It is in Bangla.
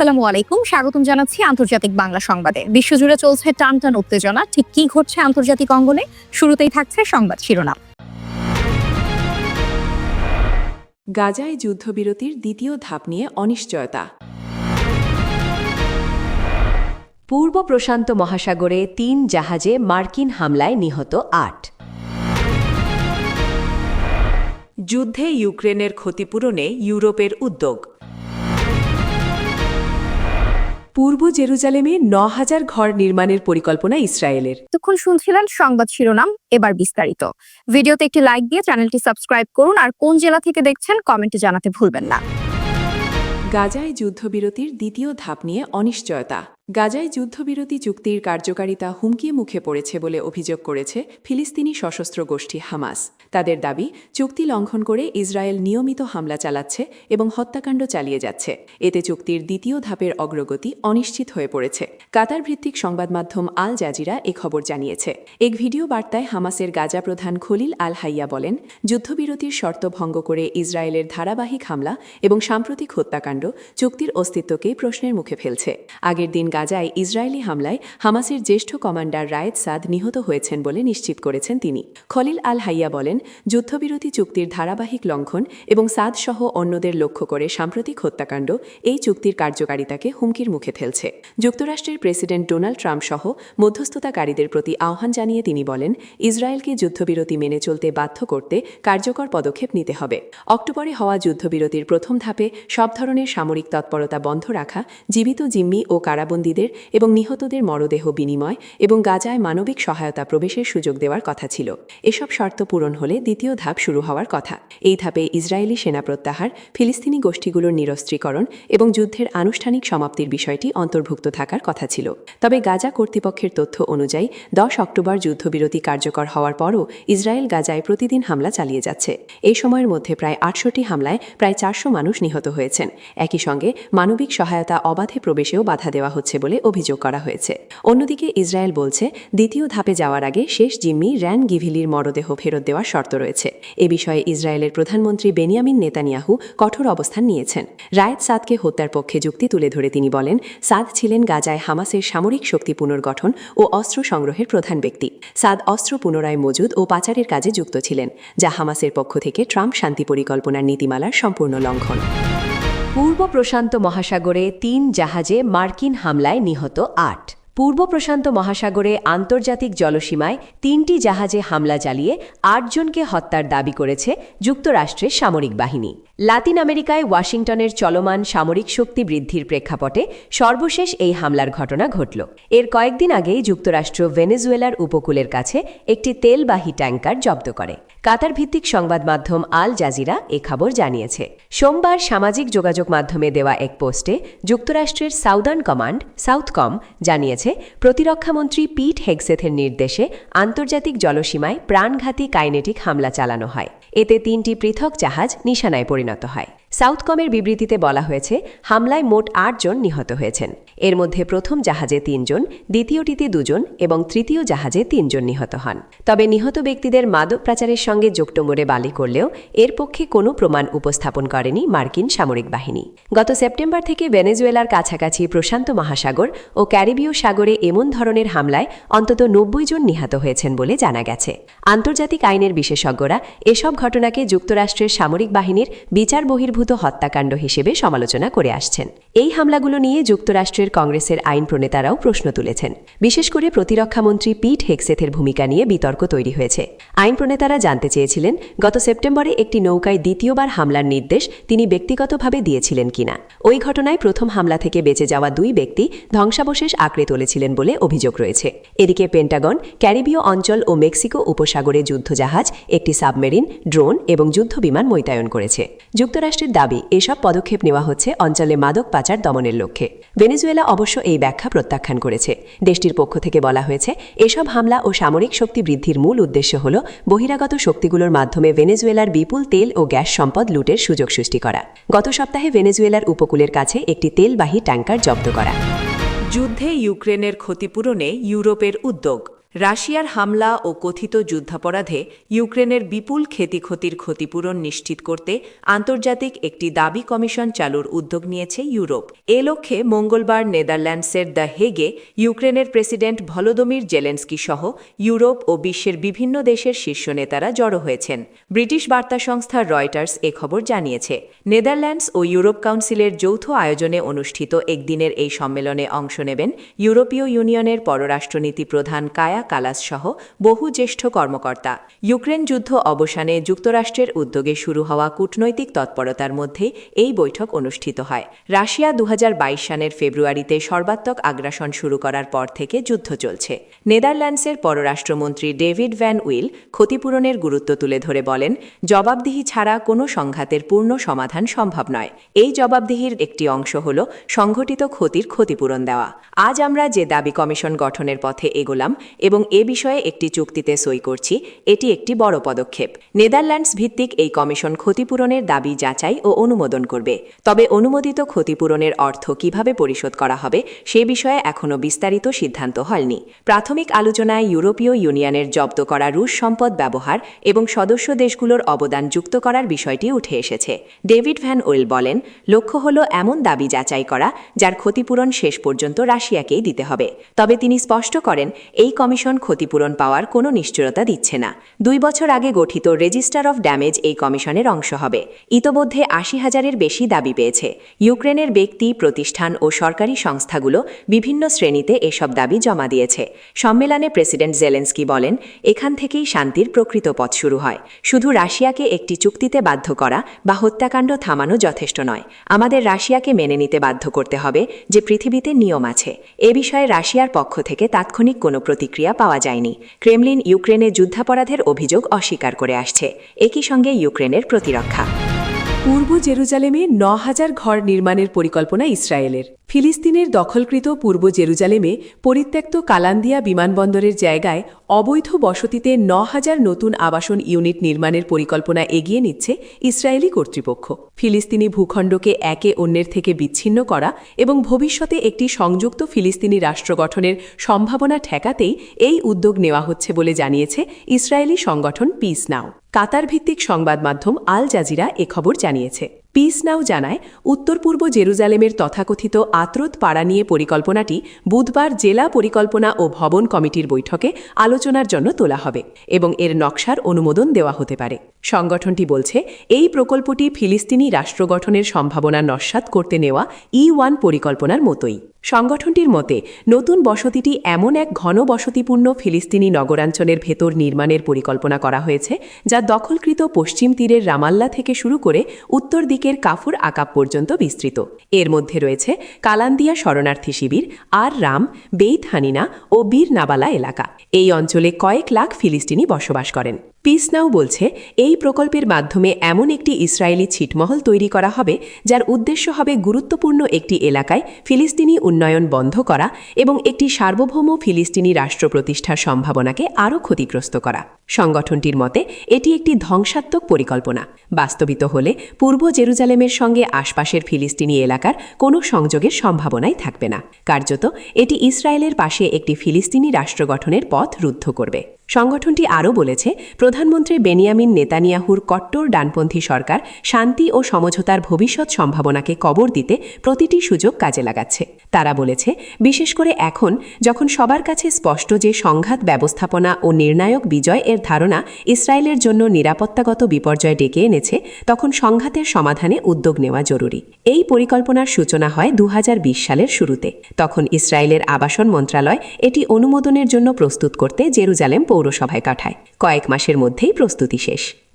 আসসালামু আলাইকুম। স্বাগতম জানাচ্ছি আন্তর্জাতিক বাংলা সংবাদে। বিশ্বজুড়ে চলছে টান টান উত্তেজনা। ঠিক কি ঘটছে আন্তর্জাতিক অঙ্গনে? শুরুতেই থাকছে সংবাদ শিরোনাম। গাজায় যুদ্ধবিরতির দ্বিতীয় ধাপ নিয়ে অনিশ্চয়তা। পূর্ব প্রশান্ত মহাসাগরে তিন জাহাজে মার্কিন হামলায় নিহত আট। যুদ্ধে ইউক্রেনের ক্ষতিপূরণে ইউরোপের উদ্যোগ। পূর্ব জেরুজালেমে ন হাজার ঘর নির্মাণের পরিকল্পনা ইসরায়েলের। তখন শুনছিলেন সংবাদ শিরোনাম এবার বিস্তারিত। ভিডিওতে একটি লাইক দিয়ে চ্যানেলটি সাবস্ক্রাইব করুন আর কোন জেলা থেকে দেখছেন কমেন্টে জানাতে ভুলবেন না। গাজায় যুদ্ধবিরতির দ্বিতীয় ধাপ নিয়ে অনিশ্চয়তা। গাজায় যুদ্ধবিরতি চুক্তির কার্যকারিতা হুমকির মুখে পড়েছে বলে অভিযোগ করেছে ফিলিস্তিনি সশস্ত্র গোষ্ঠী হামাস। তাদের দাবি, চুক্তি লঙ্ঘন করে ইসরায়েল নিয়মিত হামলা চালাচ্ছে এবং হত্যাকাণ্ড চালিয়ে যাচ্ছে। এতে চুক্তির দ্বিতীয় ধাপের অগ্রগতি অনিশ্চিত হয়ে পড়েছে। কাতার ভিত্তিক সংবাদ মাধ্যম আল জাজিরা এ খবর জানিয়েছে। এক ভিডিও বার্তায় হামাসের গাজা প্রধান খলিল আল হাইয়া বলেন, যুদ্ধবিরতির শর্ত ভঙ্গ করে ইসরায়েলের ধারাবাহিক হামলা এবং সাম্প্রতিক হত্যাকাণ্ড চুক্তির অস্তিত্বকেই প্রশ্নের মুখে ফেলছে। আগের দিন গাজায় ইসরায়েলি হামলায় হামাসের জ্যেষ্ঠ কমান্ডার রায়েদ সাদ নিহত হয়েছেন বলে নিশ্চিত করেছেন তিনি। খলিল আল হাইয়া বলেন, যুদ্ধবিরতি চুক্তির ধারাবাহিক লঙ্ঘন এবং সাদ সহ অন্যদের লক্ষ্য করে সাম্প্রতিক হত্যাকাণ্ড, এই চুক্তির কার্যকারিতাকে হুমকির মুখে ফেলছে। যুক্তরাষ্ট্রের প্রেসিডেন্ট ডোনাল্ড ট্রাম্প সহ মধ্যস্থতাকারীদের প্রতি আহ্বান জানিয়ে তিনি বলেন, ইসরায়েলকে যুদ্ধবিরতি মেনে চলতে বাধ্য করতে কার্যকর পদক্ষেপ নিতে হবে। অক্টোবরে হওয়া যুদ্ধবিরতির প্রথম ধাপে সব ধরনের সামরিক তৎপরতা বন্ধ রাখা, জীবিত জিম্মি ও কারাবন্দীদের এবং নিহতদের মরদেহ বিনিময় এবং গাজায় মানবিক সহায়তা প্রবেশের সুযোগ দেওয়ার কথা ছিল। এসব শর্ত পূরণ হলে দ্বিতীয় ধাপ শুরু হওয়ার কথা। এই ধাপে ইসরায়েলি সেনা প্রত্যাহার, ফিলিস্তিনি গোষ্ঠীগুলোর নিরস্ত্রীকরণ এবং যুদ্ধের আনুষ্ঠানিক সমাপ্তির বিষয়টি অন্তর্ভুক্ত থাকার কথা ছিল। তবে গাজা কর্তৃপক্ষের তথ্য অনুযায়ী দশ অক্টোবর যুদ্ধবিরতি কার্যকর হওয়ার পরও ইসরায়েল গাজায় প্রতিদিন হামলা চালিয়ে যাচ্ছে। এই সময়ের মধ্যে প্রায় আটশোটি হামলায় প্রায় চারশো মানুষ নিহত হয়েছেন। একই সঙ্গে মানবিক সহায়তা অবাধে প্রবেশেও বাধা দেওয়া হচ্ছে বলে অভিযোগ করা হয়েছে। অন্যদিকে ইসরায়েল বলছে, দ্বিতীয় ধাপে যাওয়ার আগে শেষ জিম্মি র্যান গিভিলির মরদেহ ফেরত দেওয়ার শর্ত রয়েছে। এ বিষয়ে ইসরায়েলের প্রধানমন্ত্রী বেনিয়ামিন নেতানিয়াহু কঠোর অবস্থান নিয়েছেন। রায়েত সাদকে হত্যার পক্ষে যুক্তি তুলে ধরে তিনি বলেন, সাদ ছিলেন গাজায় হামাসের সামরিক শক্তি পুনর্গঠন ও অস্ত্র সংগ্রহের প্রধান ব্যক্তি। সাদ অস্ত্র পুনরায় মজুদ ও পাচারের কাজে যুক্ত ছিলেন, যা হামাসের পক্ষ থেকে ট্রাম্প শান্তি পরিকল্পনার নীতিমালার সম্পূর্ণ লঙ্ঘন। পূর্ব প্রশান্ত মহাসাগরে তিন জাহাজে মার্কিন হামলায় নিহত আট। পূর্ব প্রশান্ত মহাসাগরে আন্তর্জাতিক জলসীমায় তিনটি জাহাজে হামলা চালিয়ে আটজনকে হত্যার দাবি করেছে যুক্তরাষ্ট্রের সামরিক বাহিনী। লাতিন আমেরিকায় ওয়াশিংটনের চলমান সামরিক শক্তি বৃদ্ধির প্রেক্ষাপটে সর্বশেষ এই হামলার ঘটনা ঘটল। এর কয়েকদিন আগেই যুক্তরাষ্ট্র ভেনেজুয়েলার উপকূলের কাছে একটি তেলবাহী ট্যাঙ্কার জব্দ করে। কাতার ভিত্তিক সংবাদ মাধ্যম আল জাজিরা এ খবর জানিয়েছে। সোমবার সামাজিক যোগাযোগ মাধ্যমে দেওয়া এক পোস্টে যুক্তরাষ্ট্রের সাউদার্ন কমান্ড, সাউথকম, জানিয়েছে, প্রতিরক্ষামন্ত্রী পিট হেগসেথের নির্দেশে আন্তর্জাতিক জলসীমায় প্রাণঘাতী কাইনেটিক হামলা চালানো হয়। এতে তিনটি পৃথক জাহাজ নিশানায় পরিণত হয়। সাউথকমের বিবৃতিতে বলা হয়েছে, হামলায় মোট আটজন নিহত হয়েছেন। এর মধ্যে প্রথম জাহাজে তিনজন দ্বিতীয়টিতে দুজন এবং তৃতীয় জাহাজে তিনজন নিহত হন। তবে নিহত ব্যক্তিদের মাদক পাচারের সঙ্গে জোকটোমরে বালি করলেও এর পক্ষে কোনো প্রমাণ উপস্থাপন করেনি মার্কিন সামরিক বাহিনী। গত সেপ্টেম্বর থেকে ভেনেজুয়েলার কাছাকাছি প্রশান্ত মহাসাগর ও ক্যারিবীয় সাগরে এমন ধরনের হামলায় অন্তত নব্বই জন নিহত হয়েছেন বলে জানা গেছে। আন্তর্জাতিক আইনের বিশেষজ্ঞরা এসব ঘটনাকে যুক্তরাষ্ট্রের সামরিক বাহিনীর বিচার বহির্ভূত হত্যাকাণ্ড হিসেবে সমালোচনা করে আসছেন। এই হামলাগুলো নিয়ে যুক্তরাষ্ট্রের কংগ্রেসের আইন প্রণেতারাও প্রশ্ন তুলেছেন। বিশেষ করে প্রতিরক্ষামন্ত্রী পিট হেক্সেথের ভূমিকা নিয়ে বিতর্ক তৈরি হয়েছে। আইন প্রণেতারা জানতে চেয়েছিলেন, গত সেপ্টেম্বরে একটি নৌকায় দ্বিতীয়বার হামলার নির্দেশ তিনি ব্যক্তিগতভাবে দিয়েছিলেন কিনা। ওই ঘটনায় প্রথম হামলা থেকে বেঁচে যাওয়া দুই ব্যক্তি ধ্বংসাবশেষ আঁকড়ে তুলেছিলেন বলে অভিযোগ রয়েছে। এদিকে পেন্টাগন, ক্যারিবীয় অঞ্চল ও মেক্সিকো উপসাগরে যুদ্ধজাহাজ, একটি সাবমেরিন, ড্রোন এবং যুদ্ধবিমান মোতায়েন করেছে। যুক্তরাষ্ট্রের দাবি, এসব পদক্ষেপ নেওয়া হচ্ছে অঞ্চলে মাদক পাচার দমনের লক্ষ্যে। ভেনেজুয়েলা অবশ্য এই ব্যাখ্যা প্রত্যাখ্যান করেছে। দেশটির পক্ষ থেকে বলা হয়েছে, এসব হামলা ও সামরিক শক্তি বৃদ্ধির মূল উদ্দেশ্য হল বহিরাগত শক্তিগুলোর মাধ্যমে ভেনেজুয়েলার বিপুল তেল ও গ্যাস সম্পদ লুটের সুযোগ সৃষ্টি করা। গত সপ্তাহে ভেনেজুয়েলার উপকূলের কাছে একটি তেলবাহী ট্যাঙ্কার জব্দ করা। যুদ্ধে ইউক্রেনের ক্ষতিপূরণে ইউরোপের উদ্যোগ। রাশিয়ার হামলা ও কথিত যুদ্ধাপরাধে ইউক্রেনের বিপুল ক্ষতিক্ষতির ক্ষতিপূরণ নিশ্চিত করতে আন্তর্জাতিক একটি দাবি কমিশন চালুর উদ্যোগ নিয়েছে ইউরোপ। এ লক্ষ্যে মঙ্গলবার নেদারল্যান্ডসের দ্য হেগে ইউক্রেনের প্রেসিডেন্ট ভলোদমির জেলেন্সকি সহ ইউরোপ ও বিশ্বের বিভিন্ন দেশের শীর্ষ নেতারা জড়ো হয়েছেন। ব্রিটিশ বার্তা সংস্থা রয়টার্স এ খবর জানিয়েছে। নেদারল্যান্ডস ও ইউরোপ কাউন্সিলের যৌথ আয়োজনে অনুষ্ঠিত একদিনের এই সম্মেলনে অংশ নেবেন ইউরোপীয় ইউনিয়নের পররাষ্ট্রনীতি প্রধান কায়া কালাস সহ বহু জ্যেষ্ঠ কর্মকর্তা। ইউক্রেন যুদ্ধ অবসানে যুক্তরাষ্ট্রের উদ্যোগে শুরু হওয়া কূটনৈতিক তৎপরতার মধ্যে এই বৈঠক অনুষ্ঠিত হয়। রাশিয়া দু হাজার বাইশ সালের ফেব্রুয়ারিতে সর্বাত্মক আগ্রাসন শুরু করার পর থেকে যুদ্ধ চলছে। নেদারল্যান্ডসের পররাষ্ট্রমন্ত্রী ডেভিড ভ্যান উইল ক্ষতিপূরণের গুরুত্ব তুলে ধরে বলেন, জবাবদিহি ছাড়া কোনো সংঘাতের পূর্ণ সমাধান সম্ভব নয়। এই জবাবদিহির একটি অংশ হল সংঘটিত ক্ষতির ক্ষতিপূরণ দেওয়া। আজ আমরা যে দাবি কমিশন গঠনের পথে এগোলাম এবং এ বিষয়ে একটি চুক্তিতে সই করছি, এটি একটি বড় পদক্ষেপ। নেদারল্যান্ডস ভিত্তিক এই কমিশন ক্ষতিপূরণের দাবি যাচাই ও অনুমোদন করবে। তবে অনুমোদিত ক্ষতিপূরণের অর্থ কীভাবে পরিশোধ করা হবে, সে বিষয়ে এখনও বিস্তারিত সিদ্ধান্ত হয়নি। প্রাথমিক আলোচনায় ইউরোপীয় ইউনিয়নের জব্দ করা রুশ সম্পদ ব্যবহার এবং সদস্য দেশগুলোর অবদান যুক্ত করার বিষয়টি উঠে এসেছে। ডেভিড ভ্যান ওয়েল বলেন, লক্ষ্য হল এমন দাবি যাচাই করা, যার ক্ষতিপূরণ শেষ পর্যন্ত রাশিয়াকেই দিতে হবে। তবে তিনি স্পষ্ট করেন, এই কমিশন ক্ষতিপূরণ পাওয়ার কোনো নিশ্চয়তা দিচ্ছে না। দুই বছর আগে গঠিত রেজিস্টার অফ ড্যামেজ এই কমিশনের অংশ হবে। ইতোমধ্যে আশি হাজারের বেশি দাবি পেয়েছে। ইউক্রেনের ব্যক্তি, প্রতিষ্ঠান ও সরকারি সংস্থাগুলো বিভিন্ন শ্রেণীতে এসব দাবি জমা দিয়েছে। সম্মেলনে প্রেসিডেন্ট জেলেন্সকি বলেন, এখান থেকেই শান্তির প্রকৃত পথ শুরু হয়। শুধু রাশিয়াকে একটি চুক্তিতে বাধ্য করা বা হত্যাকাণ্ড থামানো যথেষ্ট নয়। আমাদের রাশিয়াকে মেনে নিতে বাধ্য করতে হবে যে পৃথিবীতে নিয়ম আছে। এ বিষয়ে রাশিয়ার পক্ষ থেকে তাৎক্ষণিক কোনো প্রতিক্রিয়া পাওয়া যায়নি। ক্রেমলিন ইউক্রেনে যুদ্ধাপরাধের অভিযোগ অস্বীকার করে আসছে। একই সঙ্গে ইউক্রেনের প্রতিরক্ষা। পূর্ব জেরুজালেমে ন হাজার ঘর নির্মাণের পরিকল্পনা ইসরায়েলের। ফিলিস্তিনের দখলকৃত পূর্ব জেরুজালেমে পরিত্যক্ত কালান্দিয়া বিমানবন্দরের জায়গায় অবৈধ বসতিতে ন হাজার নতুন আবাসন ইউনিট নির্মাণের পরিকল্পনা এগিয়ে নিচ্ছে ইসরায়েলি কর্তৃপক্ষ। ফিলিস্তিনি ভূখণ্ডকে একে অন্যের থেকে বিচ্ছিন্ন করা এবং ভবিষ্যতে একটি সংযুক্ত ফিলিস্তিনি রাষ্ট্র গঠনের সম্ভাবনা ঠেকাতেই এই উদ্যোগ নেওয়া হচ্ছে বলে জানিয়েছে ইসরায়েলি সংগঠন পিস নাও। কাতার ভিত্তিক সংবাদ মাধ্যম আল জাজিরা এ খবর জানিয়েছে। পিস নাও জানায়, উত্তর পূর্ব জেরুজালেমের তথাকথিত আত্রত পাড়া নিয়ে পরিকল্পনাটি বুধবার জেলা পরিকল্পনা ও ভবন কমিটির বৈঠকে আলোচনার জন্য তোলা হবে এবং এর নকশার অনুমোদন দেওয়া হতে পারে। সংগঠনটি বলছে, এই প্রকল্পটি ফিলিস্তিনি রাষ্ট্র গঠনের সম্ভাবনা নস্বাত করতে নেওয়া ই ওয়ান পরিকল্পনার মতোই। সংগঠনটির মতে, নতুন বসতিটি এমন এক ঘন বসতিপূর্ণ ফিলিস্তিনি নগরাঞ্চলের ভেতর নির্মাণের পরিকল্পনা করা হয়েছে, যা দখলকৃত পশ্চিম তীরের রামাল্লা থেকে শুরু করে উত্তর দিকের কাফুর আকাপ পর্যন্ত বিস্তৃত। এর মধ্যে রয়েছে কালান্দিয়া শরণার্থী শিবির, আর রাম, বেইত হানিনা ও বীর নাবালা এলাকা। এই অঞ্চলে কয়েক লাখ ফিলিস্তিনি বসবাস করেন। পিস নাও বলছে, এই প্রকল্পের মাধ্যমে এমন একটি ইসরায়েলি ছিটমহল তৈরি করা হবে, যার উদ্দেশ্য হবে গুরুত্বপূর্ণ একটি এলাকায় ফিলিস্তিনি উন্নয়ন বন্ধ করা এবং একটি সার্বভৌম ফিলিস্তিনি রাষ্ট্র প্রতিষ্ঠার সম্ভাবনাকে আরও ক্ষতিগ্রস্ত করা। সংগঠনটির মতে, এটি একটি ধ্বংসাত্মক পরিকল্পনা। বাস্তবিত হলে পূর্ব জেরুজালেমের সঙ্গে আশপাশের ফিলিস্তিনি এলাকার কোনো সংযোগের সম্ভাবনাই থাকবে না। কার্যত, এটি ইসরায়েলের পাশে একটি ফিলিস্তিনি রাষ্ট্র গঠনের পথ রুদ্ধ করবে। সংগঠনটি আরও বলেছে, প্রধানমন্ত্রী বেনিয়ামিন নেতানিয়াহুর কট্টর ডানপন্থী সরকার শান্তি ও সমঝোতার ভবিষ্যৎ সম্ভাবনাকে কবর দিতে প্রতিটি সুযোগ কাজে লাগাচ্ছে। তারা বলেছে, বিশেষ করে এখন যখন সবার কাছে স্পষ্ট যে সংঘাত ব্যবস্থাপনা ও নির্ণায়ক বিজয় এর ধারণা ইসরায়েলের জন্য নিরাপত্তাগত বিপর্যয় ডেকে এনেছে, তখন সংঘাতের সমাধানে উদ্যোগ নেওয়া জরুরি। এই পরিকল্পনার সূচনা হয় দু হাজার বিশ সালের শুরুতে। তখন ইসরায়েলের আবাসন মন্ত্রণালয় এটি অনুমোদনের জন্য প্রস্তুত করতে জেরুজালেম পৌরসভায় কাঠায়। কয়েক মাসের মধ্যেই প্রস্তুতি শেষ।